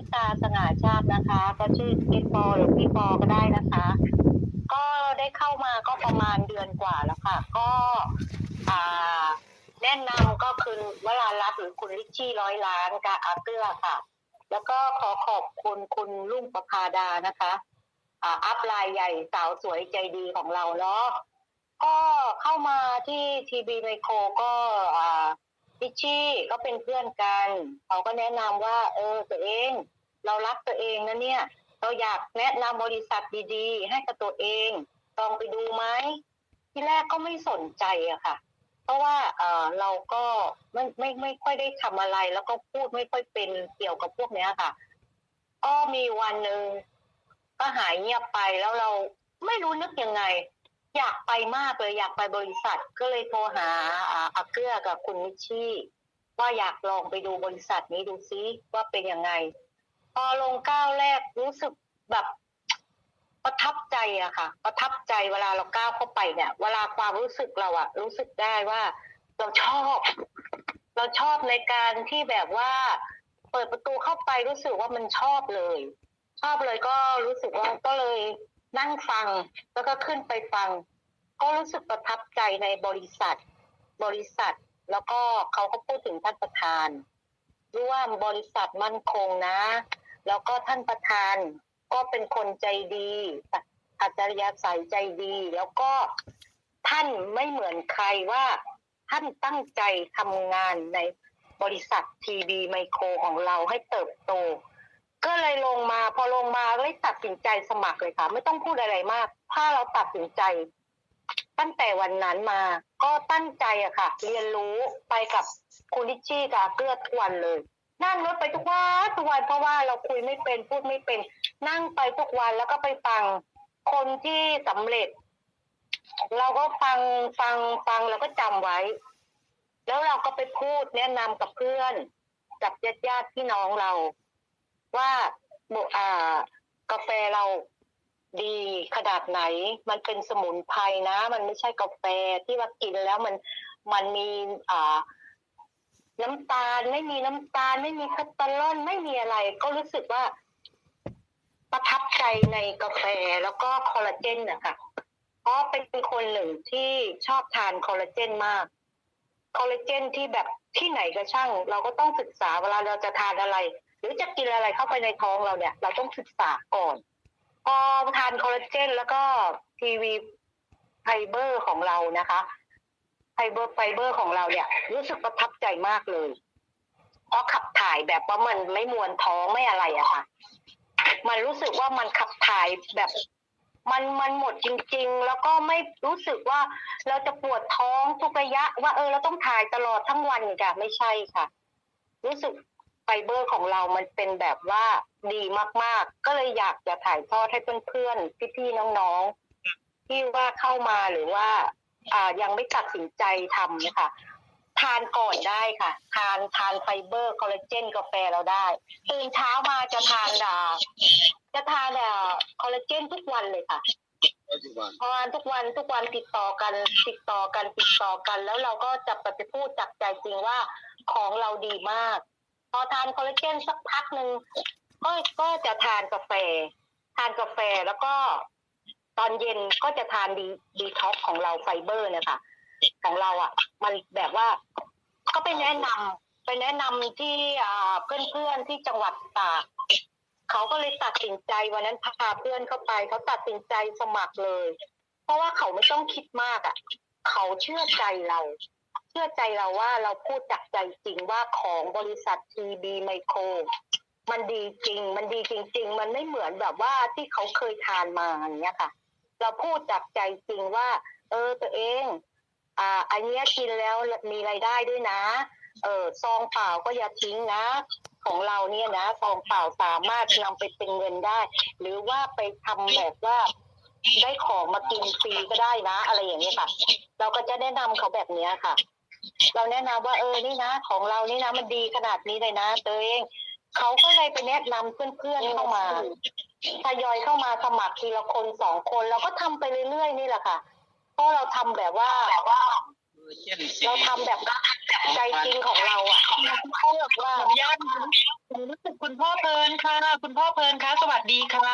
ชิตาสง่าชาตินะคะก็ชื่อพี่ปอหรือพี่ปอก็ได้นะคะ ก็ได้เข้ามาก็ประมาณเดือนกว่าแล้วค่ะ ก็อ่าแนะนำก็คือวรารัตน์หรือคุณลิชชี่ร้อยล้านกับอาเกื้อค่ะ แล้วก็ขอขอบคุณคุณลุงประพาดานะคะอ่าอัพไลน์ใหญ่สาวสวยใจดีของเราเนาะก็เข้ามาที่ทีบีไมโครก็อ่า พิชชี่ก็เป็นเพื่อนกันเขาก็แนะนำว่า เออตัวเอง เรารักตัวเองนะเนี่ย เราอยากแนะนำบริษัทดีๆ ให้กับตัวเองลองไปดูไหมที่แรกก็ไม่สนใจอะค่ะ เพราะว่าเออเราก็ไม่ไม่ไม่ค่อยได้ทำอะไร แล้วก็พูดไม่ค่อยเป็นเกี่ยวกับพวกเนี้ยค่ะ ก็มีวันหนึ่งก็หายเงียบไปแล้วเราไม่รู้นึกยังไง อยากไปมากเลยอยากไปบริษัทก็เลยโทรหาอาเกื้อกับคุณนิชชี่ว่าอยากลองไปดูบริษัทนี้ดูซิว่าเป็นยังไง พอลงก้าวแรกรู้สึกแบบประทับใจอะค่ะ ประทับใจเวลาเราก้าวเข้าไปเนี่ย เวลาความรู้สึกเราอะรู้สึกได้ว่าเราชอบ เราชอบในการที่แบบว่าเปิดประตูเข้าไปรู้สึกว่ามันชอบเลย ชอบเลยก็รู้สึกว่าก็เลย นั่งฟังแล้วก็ขึ้นไปฟัง ก็รู้สึกประทับใจในบริษัท บริษัท แล้วก็เขาก็พูดถึงท่านประธานรู้ว่าบริษัทมั่นคงนะ แล้วก็ท่านประธานก็เป็นคนใจดีอัจฉริยะใสยใจดี แล้วก็ท่านไม่เหมือนใครว่าท่านตั้งใจทำงานในบริษัททีบีไมโครของเราให้เติบโต ก็เลยลงมาพอลงมาเลยตัดสินใจสมัครเลยค่ะ ไม่ต้องพูดอะไรมาก ถ้าเราตัดสินใจ ตั้งแต่วันนั้นมา ก็ตั้งใจอะค่ะ เรียนรู้ไปกับคุณลิชี่กับเกื้อทุกวันเลย นั่งรถไปทุกวันทุกวันเพราะว่าเราคุยไม่เป็นพูดไม่เป็น นั่งไปทุกวันแล้วก็ไปฟังคนที่สำเร็จ เราก็ฟังฟังฟังแล้วก็จำไว้ แล้วเราก็ไปพูดแนะนำกับเพื่อน กับญาติญาติพี่น้องเรา ว่าโบอ่ากาแฟเราดีขนาดไหน มันเป็นสมุนไพรนะ มันไม่ใช่กาแฟที่ว่ากินแล้วมันมันมีอ่าน้ำตาลไม่มีน้ำตาล ไม่มีคาตาลอนไม่มีอะไร ก็รู้สึกว่า ประทับใจในกาแฟแล้วก็คอลลาเจนนะคะเพราะเป็นคนหนึ่งที่ชอบทานคอลลาเจนมากคอลลาเจนที่แบบที่ไหนก็ช่าง เราก็ต้องศึกษาเวลาเราจะทานอะไร หรือจะกินอะไรเข้าไปในท้องเราเนี่ย เราต้องศึกษาก่อนพอทานคอลลาเจนแล้วก็ทีวีไฟเบอร์ของเรานะคะไฟเบอร์ไฟเบอร์ของเราเนี่ย รู้สึกประทับใจมากเลยเพราะขับถ่ายแบบว่ามันไม่มวนท้องไม่อะไรอะค่ะ มันรู้สึกว่ามันขับถ่ายแบบมันมันหมดจริง ๆ แล้วก็ไม่รู้สึกว่าเราจะปวดท้องทุกระยะ ว่าเออเราต้องถ่ายตลอดทั้งวันค่ะไม่ใช่ค่ะ รู้สึก เบอร์ของเรามันเป็นแบบว่าดีมากๆ ก็เลยอยากจะถ่ายทอดให้เพื่อนๆ พี่ๆ น้องๆ ที่ว่าเข้ามาหรือว่า อ่ายังไม่ตัดสินใจทำเนี่ยค่ะทานก่อนได้ค่ะ ทานทานไฟเบอร์คอลลาเจนกาแฟเราได้ตื่นเช้ามาจะทานอ่าจะทานอ่าคอลลาเจนทุกวันเลยค่ะทานทุกวันทุกวันติดต่อกันติดต่อกันติดต่อกัน แล้วเราก็จะไปพูดจากใจจริงว่าของเราดีมาก พอทานคอลลาเจนสักพักหนึ่งก็ก็จะทานกาแฟ ทานกาแฟแล้วก็ ตอนเย็นก็จะทานดีดีท็อกของเราไฟเบอร์นี่ยค่ะของเราอะ มันแบบว่าก็ไปแนะนำไปแนะนำที่อ่าเพื่อนๆที่จังหวัดตากเขาก็เลยตัดสินใจวันนั้นพาเพื่อนเข้าไป เขาตัดสินใจสมัครเลย เพราะว่าเขาไม่ต้องคิดมากอะ เขาเชื่อใจเรา เชื่อใจเราว่าเราพูดจากใจจริงว่าของบริษัททีบีไมโครมันดีจริง มันดีจริง ๆ มันไม่เหมือนแบบว่าที่เขาเคยทานมาอย่างเงี้ยค่ะ เราพูดจากใจจริงว่า เออตัวเอง อ่า อันเนี้ยกินแล้วมีรายได้ด้วยนะ เออซองเปล่าก็อย่าทิ้งนะ ของเราเนี่ยนะซองเปล่าสามารถนำไปเป็นเงินได้ หรือว่าไปทำแบบว่าได้ของมากินฟรีก็ได้นะ อะไรอย่างเงี้ยค่ะ เราก็จะแนะนำเขาแบบเนี้ยค่ะ เราแนะนำว่าเออนี่นะ ของเรานี่นะมันดีขนาดนี้เลยนะตัวเองเขาก็เลยไปแนะนำเพื่อนๆเข้ามาทยอยเข้ามาสมัครทีละคนสองคน เราก็ทำไปเรื่อยๆนี่แหละค่ะ เพราะเราทำแบบว่าแบบว่าเราทำแบบใจจริงของเราอะเขาแบบว่าขออนุญาตนะรู้สึกคุณพ่อเพลินค่ะ คุณพ่อเพลินคะสวัสดีค่ะ